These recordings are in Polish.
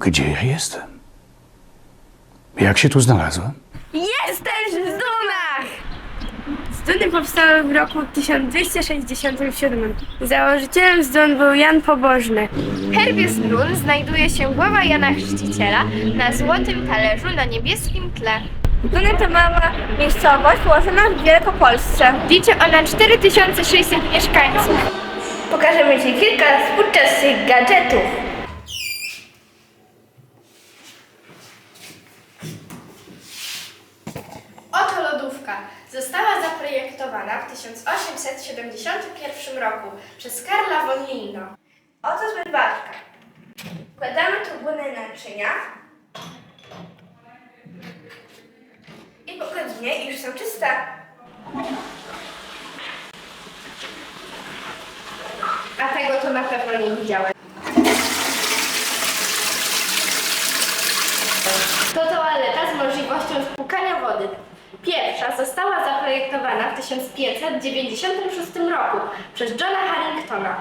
Gdzie ja jestem? Jak się tu znalazłem? Jesteś w Dunach! Zduny powstały w roku 1267. Założycielem Zdun był Jan Pobożny. W herbie z Dun znajduje się głowa Jana Chrzciciela na złotym talerzu na niebieskim tle. Duny to mała miejscowość położona w Wielkopolsce. Liczy ona 4600 mieszkańców. Pokażemy Ci kilka współczesnych gadżetów. Została zaprojektowana w 1871 roku przez Karla von Lino. Oto zmywarka. Wkładamy tu naczynia i po godzinie już są czyste. A tego to na pewno nie widziałem. To toaleta z możliwością spłukania wody. Pierwsza została zaprojektowana w 1596 roku przez Johna Harringtona.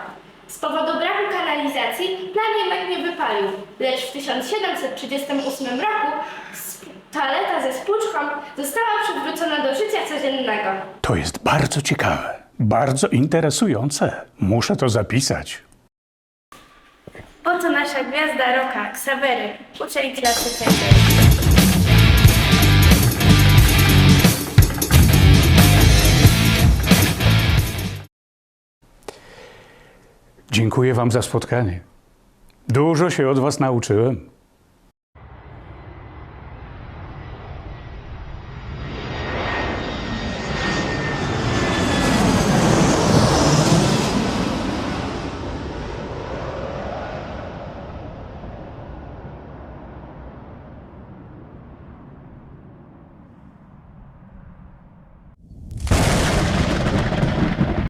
Z powodu braku kanalizacji plan jednak nie wypalił, lecz w 1738 roku toaleta ze spłuczką została przywrócona do życia codziennego. To jest bardzo ciekawe, bardzo interesujące. Muszę to zapisać. Oto nasza gwiazda roka, Ksawery, uczeń klasy trzeciej. Dziękuję Wam za spotkanie. Dużo się od Was nauczyłem.